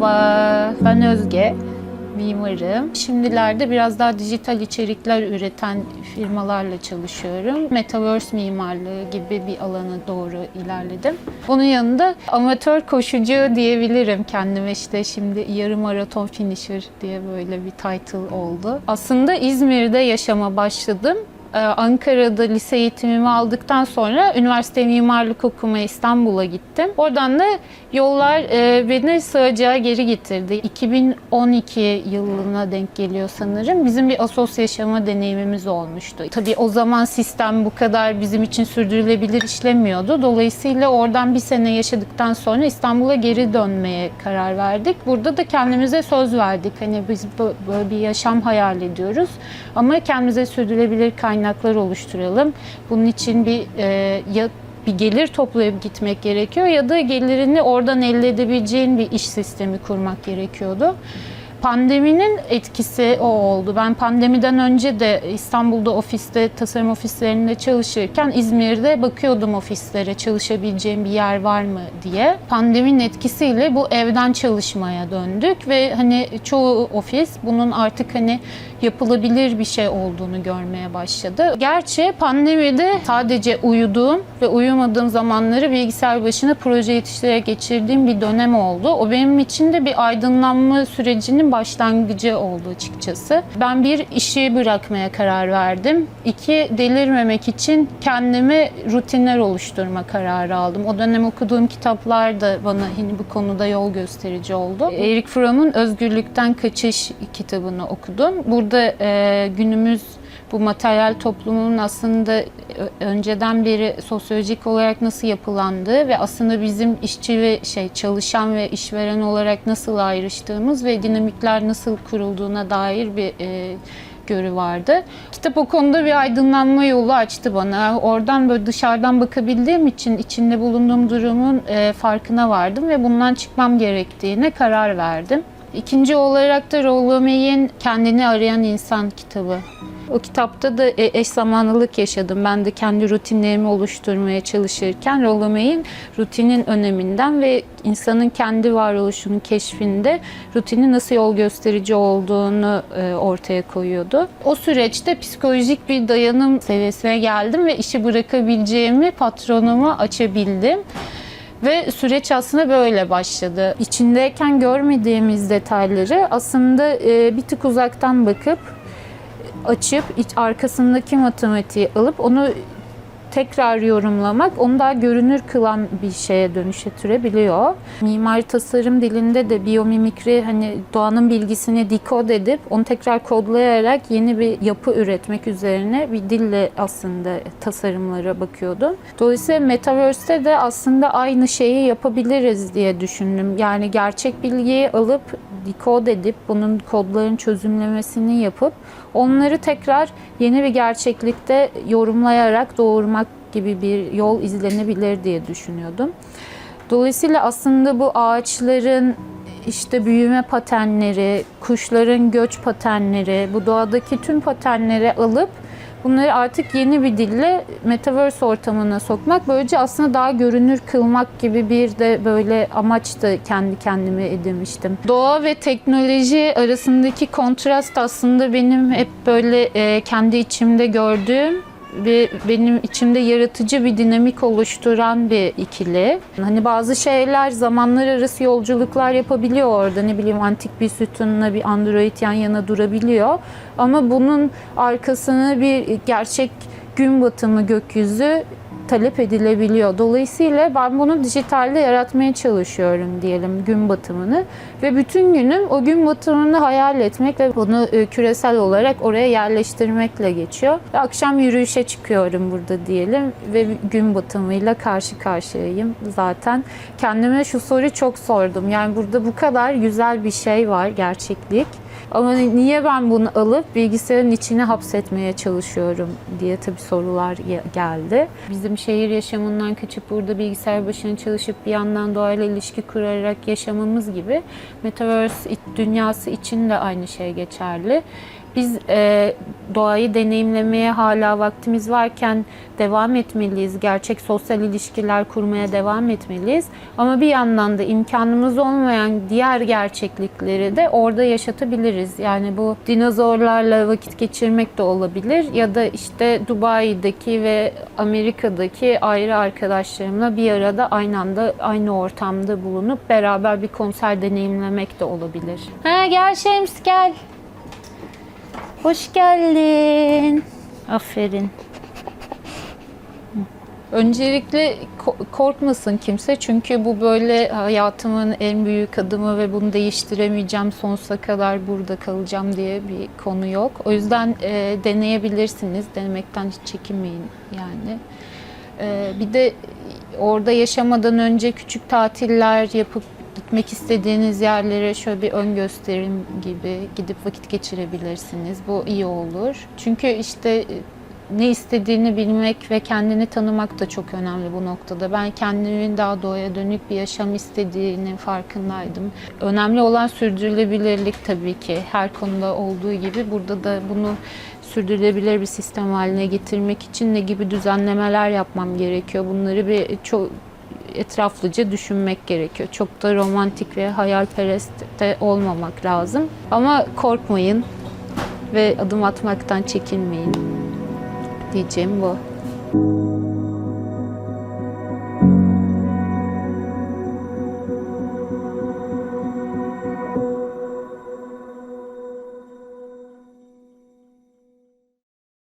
Merhaba, ben Özge. Mimarım. Şimdilerde biraz daha dijital içerikler üreten firmalarla çalışıyorum. Metaverse mimarlığı gibi bir alana doğru ilerledim. Bunun yanında amatör koşucu diyebilirim kendime işte şimdi yarım maraton finisher diye böyle bir title oldu. Aslında İzmir'de yaşama başladım. Ee, Ankara'da lise eğitimimi aldıktan sonra üniversite mimarlık okumaya İstanbul'a gittim. Oradan da yollar e, beni sığacağı geri getirdi. 2012 yılına denk geliyor sanırım. Bizim bir asos yaşama deneyimimiz olmuştu. Tabii o zaman sistem bu kadar bizim için sürdürülebilir işlemiyordu. Dolayısıyla oradan bir sene yaşadıktan sonra İstanbul'a geri dönmeye karar verdik. Burada da kendimize söz verdik. Hani biz bö- böyle bir yaşam hayal ediyoruz. Ama kendimize sürdürülebilir kaynaklar oluşturalım. Bunun için bir e, ya bir gelir toplayıp gitmek gerekiyor ya da gelirini oradan elde edebileceğin bir iş sistemi kurmak gerekiyordu. Pandeminin etkisi o oldu. Ben pandemiden önce de İstanbul'da ofiste, tasarım ofislerinde çalışırken İzmir'de bakıyordum ofislere çalışabileceğim bir yer var mı diye. Pandeminin etkisiyle bu evden çalışmaya döndük ve hani çoğu ofis bunun artık hani yapılabilir bir şey olduğunu görmeye başladı. Gerçi pandemide sadece uyuduğum ve uyumadığım zamanları bilgisayar başına proje yetiştirerek geçirdiğim bir dönem oldu. O benim için de bir aydınlanma sürecinin başlangıcı oldu açıkçası. Ben bir işi bırakmaya karar verdim. İki delirmemek için kendime rutinler oluşturma kararı aldım. O dönem okuduğum kitaplar da bana hani bu konuda yol gösterici oldu. Erik Fromm'un Özgürlükten Kaçış kitabını okudum. Burada e, günümüz bu materyal toplumunun aslında ö- önceden beri sosyolojik olarak nasıl yapılandığı ve aslında bizim işçi ve şey çalışan ve işveren olarak nasıl ayrıştığımız ve dinamikler nasıl kurulduğuna dair bir e, görü vardı. Kitap o konuda bir aydınlanma yolu açtı bana. Oradan böyle dışarıdan bakabildiğim için içinde bulunduğum durumun e, farkına vardım ve bundan çıkmam gerektiğine karar verdim. İkinci olarak da Rollo May'in Kendini Arayan İnsan kitabı. O kitapta da e, eş zamanlılık yaşadım. Ben de kendi rutinlerimi oluşturmaya çalışırken Rollo May'in rutinin öneminden ve insanın kendi varoluşunun keşfinde rutinin nasıl yol gösterici olduğunu e, ortaya koyuyordu. O süreçte psikolojik bir dayanım seviyesine geldim ve işi bırakabileceğimi patronuma açabildim. Ve süreç aslında böyle başladı. İçindeyken görmediğimiz detayları aslında e, bir tık uzaktan bakıp açıp iç arkasındaki matematiği alıp onu tekrar yorumlamak onu daha görünür kılan bir şeye dönüştürebiliyor. Mimari tasarım dilinde de biyomimikri hani doğanın bilgisini dekod edip onu tekrar kodlayarak yeni bir yapı üretmek üzerine bir dille aslında tasarımlara bakıyordum. Dolayısıyla Metaverse'te de aslında aynı şeyi yapabiliriz diye düşündüm. Yani gerçek bilgiyi alıp dekod edip bunun kodların çözümlemesini yapıp onları tekrar yeni bir gerçeklikte yorumlayarak doğurmak gibi bir yol izlenebilir diye düşünüyordum. Dolayısıyla aslında bu ağaçların işte büyüme paternleri, kuşların göç paternleri, bu doğadaki tüm paternleri alıp bunları artık yeni bir dille metaverse ortamına sokmak, böylece aslında daha görünür kılmak gibi bir de böyle amaç da kendi kendime edinmiştim. Doğa ve teknoloji arasındaki kontrast aslında benim hep böyle e, kendi içimde gördüğüm ve benim içimde yaratıcı bir dinamik oluşturan bir ikili. Hani bazı şeyler zamanlar arası yolculuklar yapabiliyor orada. Ne bileyim antik bir sütunla bir android yan yana durabiliyor. Ama bunun arkasını bir gerçek gün batımı gökyüzü talep edilebiliyor. Dolayısıyla ben bunu dijitalde yaratmaya çalışıyorum diyelim gün batımını ve bütün günüm o gün batımını hayal etmek ve bunu e, küresel olarak oraya yerleştirmekle geçiyor. Ve akşam yürüyüşe çıkıyorum burada diyelim ve gün batımıyla karşı karşıyayım zaten. Kendime şu soruyu çok sordum. Yani burada bu kadar güzel bir şey var gerçeklik. Ama niye ben bunu alıp bilgisayarın içine hapsetmeye çalışıyorum diye tabii sorular ge- geldi. Bizim şehir yaşamından kaçıp burada bilgisayar başına çalışıp bir yandan doğayla ilişki kurarak yaşamamız gibi Metaverse dünyası için de aynı şey geçerli. Biz e, doğayı deneyimlemeye hala vaktimiz varken devam etmeliyiz. Gerçek sosyal ilişkiler kurmaya devam etmeliyiz. Ama bir yandan da imkanımız olmayan diğer gerçeklikleri de orada yaşatabiliriz. Yani bu dinozorlarla vakit geçirmek de olabilir ya da işte Dubai'deki ve Amerika'daki ayrı arkadaşlarımla bir arada aynı anda aynı ortamda bulunup beraber bir konser deneyimlemek de olabilir. Ha gel Şems gel. Hoş geldin. Aferin. Öncelikle ko- korkmasın kimse çünkü bu böyle hayatımın en büyük adımı ve bunu değiştiremeyeceğim sonsuza kadar burada kalacağım diye bir konu yok. O yüzden e, deneyebilirsiniz. Denemekten hiç çekinmeyin yani. E, bir de orada yaşamadan önce küçük tatiller yapıp gitmek istediğiniz yerlere şöyle bir ön gösterim gibi gidip vakit geçirebilirsiniz. Bu iyi olur. Çünkü işte e, ne istediğini bilmek ve kendini tanımak da çok önemli bu noktada. Ben kendimin daha doğaya dönük bir yaşam istediğinin farkındaydım. Önemli olan sürdürülebilirlik tabii ki. Her konuda olduğu gibi burada da bunu sürdürülebilir bir sistem haline getirmek için ne gibi düzenlemeler yapmam gerekiyor? Bunları bir çok etraflıca düşünmek gerekiyor. Çok da romantik ve hayalperest de olmamak lazım. Ama korkmayın ve adım atmaktan çekinmeyin diyeceğim bu.